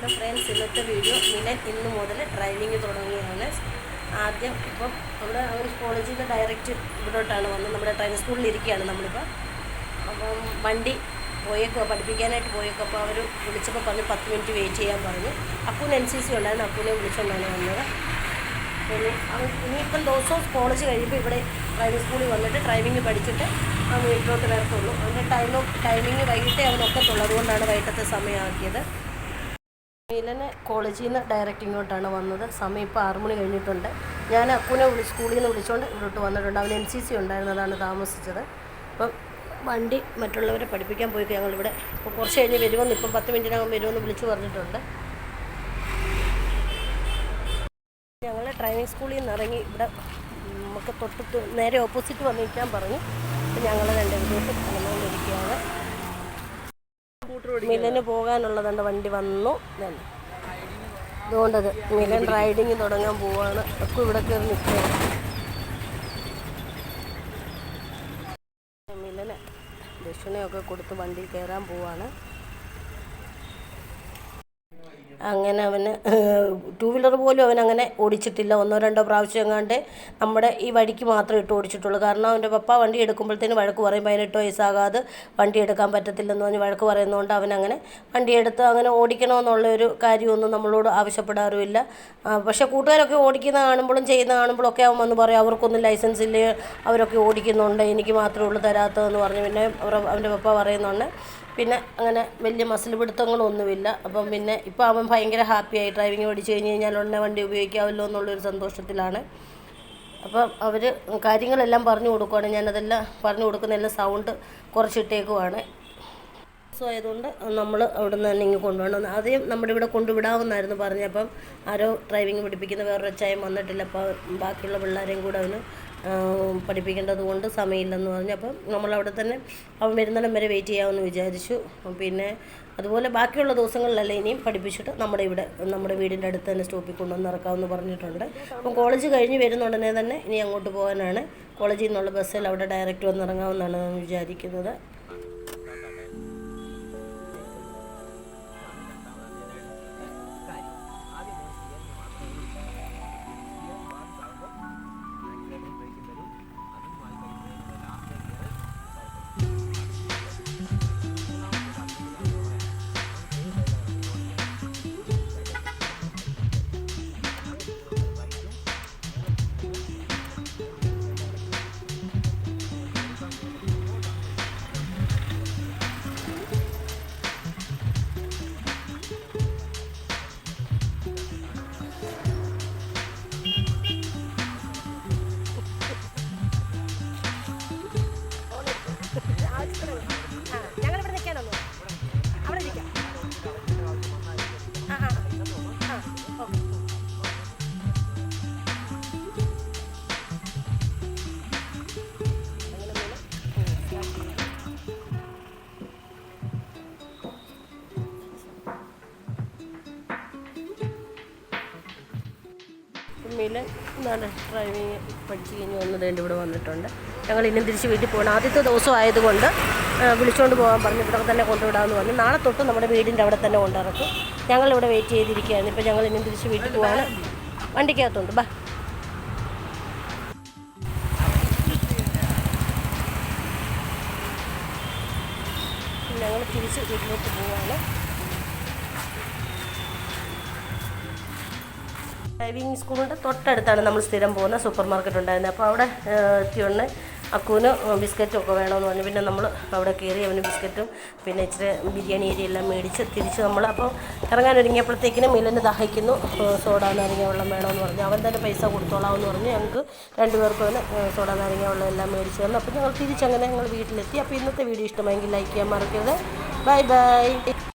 Hello friends ഇന്നത്തെ video Milan ഇന്ന് മുതൽ ഡ്രൈവിംഗ് തുടങ്ങുകയാണ്. ആദ്യം ഇപ്പം അവിടെ ഒരു കോളേജിൽ നിന്ന് ഡയറക്റ്റ് ഇവിടോട്ടാണ് വന്നത് നമ്മുടെ ഡ്രൈവിംഗ് സ്കൂളിൽ ഇരിക്കുകയാണ് നമ്മളിപ്പോൾ അപ്പം വണ്ടി പോയേക്കോ പഠിപ്പിക്കാനായിട്ട് പോയേക്കോ അപ്പോൾ അവർ വിളിച്ചപ്പോൾ പറഞ്ഞ് പത്ത് മിനിറ്റ് വെയിറ്റ് ചെയ്യാൻ പറഞ്ഞു. അപ്പൂന് എൻ സി സി ഉണ്ടായിരുന്നു അപ്പൂനെ വിളിച്ചുകൊണ്ടാണ് വന്നത്. പിന്നെ ഇനിയിപ്പം ദിവസവും കോളേജ് കഴിയുമ്പോൾ ഇവിടെ ഡ്രൈവിംഗ് സ്കൂളിൽ വന്നിട്ട് ഡ്രൈവിംഗ് പഠിച്ചിട്ട് ആ വീട്ടിലോട്ട് വരത്തുള്ളൂ. അവന്റെ ടൈം ടൈമിങ് വൈകിട്ടേ അവനൊക്കത്തുള്ളൂ. അതുകൊണ്ടാണ് വൈകിട്ടത്തെ സമയമാക്കിയത്. നീലനെ കോളേജിൽ നിന്ന് ഡയറക്റ്റ് ഇങ്ങോട്ടാണ് വന്നത്. സമയം ഇപ്പോൾ ആറു മണി കഴിഞ്ഞിട്ടുണ്ട്. ഞാൻ അക്കുനെ വിളി സ്കൂളിൽ നിന്ന് വിളിച്ചുകൊണ്ട് ഇവിടോട്ട് വന്നിട്ടുണ്ട്. അവന് എൻ സി സി ഉണ്ടായിരുന്നതാണ് താമസിച്ചത്. അപ്പം വണ്ടി മറ്റുള്ളവരെ പഠിപ്പിക്കാൻ പോയിട്ട് ഞങ്ങളിവിടെ ഇപ്പോൾ കുറച്ച് കഴിഞ്ഞ് വരുമെന്ന് ഇപ്പം പത്ത് മിനിറ്റിനകം വരുമെന്ന് വിളിച്ചു പറഞ്ഞിട്ടുണ്ട്. ഞങ്ങൾ ഡ്രൈവിംഗ് സ്കൂളിൽ നിന്ന് ഇറങ്ങി. ഇവിടെ നമുക്ക് തൊട്ട് നേരെ ഓപ്പോസിറ്റ് വന്നിരിക്കാൻ പറഞ്ഞു. അപ്പം ഞങ്ങൾ രണ്ടുപേരും വന്നുകൊണ്ടിരിക്കുകയാണ് മിലന് പോകാനുള്ളതുണ്ട്. വണ്ടി വന്നു. അതുകൊണ്ടത് മിലൻ റൈഡിങ് തുടങ്ങാൻ പോവാണ്. ഒക്കെ ഇവിടെ കയറി നിൽക്കുകയാണ്. മിലന് ദക്ഷിണയൊക്കെ കൊടുത്ത് വണ്ടി കയറാൻ പോവാണ്. അങ്ങനെ അവന് ടു വീലർ പോലും അവൻ അങ്ങനെ ഓടിച്ചിട്ടില്ല. ഒന്നോ രണ്ടോ പ്രാവശ്യം എങ്ങാണ്ട് നമ്മുടെ ഈ വഴിക്ക് മാത്രം ഇട്ട് ഓടിച്ചിട്ടുള്ളൂ. കാരണം അവന്റെ പപ്പ വണ്ടി എടുക്കുമ്പോഴത്തേന് വഴക്ക് പറയും പതിനെട്ട് വയസ്സാകാതെ വണ്ടി എടുക്കാൻ പറ്റത്തില്ലെന്ന് പറഞ്ഞ് വഴക്ക് പറയുന്നതുകൊണ്ട് അവൻ അങ്ങനെ വണ്ടി എടുത്ത് അങ്ങനെ ഓടിക്കണമെന്നുള്ള ഒരു കാര്യമൊന്നും നമ്മളോട് ആവശ്യപ്പെടാറുമില്ല. പക്ഷേ കൂട്ടുകാരൊക്കെ ഓടിക്കുന്ന കാണുമ്പോഴും ചെയ്യുന്ന കാണുമ്പോഴും ഒക്കെ അവൻ വന്ന് പറയും അവർക്കൊന്നും ലൈസൻസ് ഇല്ല? അവരൊക്കെ ഓടിക്കുന്നുണ്ട്. എനിക്ക് മാത്രമേ ഉള്ളൂ തരാത്തതെന്ന് പറഞ്ഞ്. പിന്നെ അവർ അവന്റെ പപ്പ പറയുന്നുണ്ട് പിന്നെ അങ്ങനെ വലിയ മസിൽ പിടുത്തങ്ങളൊന്നുമില്ല. അപ്പം പിന്നെ ഇപ്പോൾ അവൻ ഭയങ്കര ഹാപ്പിയായി ഡ്രൈവിംഗ് പഠിച്ചു കഴിഞ്ഞ് കഴിഞ്ഞാൽ ഉടനെ വണ്ടി ഉപയോഗിക്കാമല്ലോ എന്നുള്ളൊരു സന്തോഷത്തിലാണ്. അപ്പം അവർ കാര്യങ്ങളെല്ലാം പറഞ്ഞു കൊടുക്കുവാണ്. ഞാനതെല്ലാം പറഞ്ഞു കൊടുക്കുന്നതെല്ലാം സൗണ്ട് കുറച്ചിട്ടേക്കുവാണ്. സോ ആയതുകൊണ്ട് നമ്മൾ അവിടെ നിന്ന് തന്നെ ഇങ്ങ് കൊണ്ടുപോകണം. ആദ്യം നമ്മുടെ ഇവിടെ കൊണ്ടുവിടാമെന്നായിരുന്നു പറഞ്ഞപ്പം ആരോ ഡ്രൈവിംഗ് പഠിപ്പിക്കുന്ന വേറൊരു അച്ചായം വന്നിട്ടില്ല. അപ്പോൾ ബാക്കിയുള്ള പിള്ളേരെയും കൂടെ അവന് പഠിപ്പിക്കേണ്ടത് കൊണ്ട് സമയമില്ലെന്ന് പറഞ്ഞു. അപ്പം നമ്മളവിടെ തന്നെ അവൻ വരുന്നിടം വരെ വെയിറ്റ് ചെയ്യാമെന്ന് വിചാരിച്ചു. പിന്നെ അതുപോലെ ബാക്കിയുള്ള ദിവസങ്ങളിലല്ല ഇനിയും പഠിപ്പിച്ചിട്ട് നമ്മുടെ ഇവിടെ നമ്മുടെ വീടിന്റെ അടുത്ത് തന്നെ സ്റ്റോപ്പിൽ കൊണ്ടുവന്ന് ഇറക്കാമെന്ന് പറഞ്ഞിട്ടുണ്ട്. അപ്പം കോളേജ് കഴിഞ്ഞ് വരുന്നുടനെ തന്നെ ഇനി അങ്ങോട്ട് പോകാനാണ്. കോളേജിൽ നിന്നുള്ള ബസ്സിൽ അവിടെ ഡയറക്റ്റ് വന്ന് ഇറങ്ങാമെന്നാണ് ഞാൻ വിചാരിക്കുന്നത്. മിലൻ എന്താണ് ഡ്രൈവിങ് പഠിച്ചു കഴിഞ്ഞ് വന്നത് എന്റെ ഇവിടെ വന്നിട്ടുണ്ട്. ഞങ്ങൾ ഇന്നും തിരിച്ച് വീട്ടിൽ പോകണം. ആദ്യത്തെ ദിവസം ആയതുകൊണ്ട് വിളിച്ചുകൊണ്ട് പോകാൻ പറഞ്ഞു ഇവിടെ തന്നെ കൊണ്ടുവിടാമെന്ന് പറഞ്ഞു. നാളെ തൊട്ട് നമ്മുടെ വീടിന്റെ അവിടെ തന്നെ കൊണ്ടിറക്കും. ഞങ്ങളിവിടെ വെയിറ്റ് ചെയ്തിരിക്കുകയാണ്. ഇപ്പം ഞങ്ങൾ ഇന്നും തിരിച്ച് വീട്ടിൽ പോവാണ്. വണ്ടിക്കകത്തുണ്ട്. ബാ. ഞങ്ങൾ തിരിച്ച് വീട്ടിലോട്ട് പോവാണ്. ഡ്രൈവിംഗ് സ്കൂളിന്റെ തൊട്ടടുത്താണ് നമ്മൾ സ്ഥിരം പോകുന്ന സൂപ്പർ മാർക്കറ്റ് ഉണ്ടായിരുന്നത്. അപ്പോൾ അവിടെ എത്തിയൊന്ന് അക്കൂന് ബിസ്ക്കറ്റും ഒക്കെ വേണമെന്ന് പറഞ്ഞു. പിന്നെ നമ്മൾ അവിടെ കയറി അവന് ബിസ്ക്കറ്റും പിന്നെ ഇച്ചിരി ബിരിയാണി എല്ലാം മേടിച്ച് തിരിച്ച് നമ്മൾ അപ്പോൾ ഇറങ്ങാൻ ഒരുങ്ങിയപ്പോഴത്തേക്കിനും മിലന് ദാഹിക്കുന്നു. സോഡ നാരങ്ങ വെള്ളം വേണമെന്ന് പറഞ്ഞു. അവൻ തന്നെ പൈസ കൊടുത്തോളാം എന്ന് പറഞ്ഞ്. ഞങ്ങൾക്ക് രണ്ടുപേർക്കും അവന് സോഡ നാരങ്ങ വെള്ളം എല്ലാം മേടിച്ച് തന്നു. അപ്പോൾ ഞങ്ങൾ തിരിച്ചങ്ങനെ ഞങ്ങൾ വീട്ടിലെത്തി. അപ്പോൾ ഇന്നത്തെ വീഡിയോ ഇഷ്ടമായെങ്കിൽ ലൈക്ക് ചെയ്യാൻ മറക്കരുത്. Bye bye.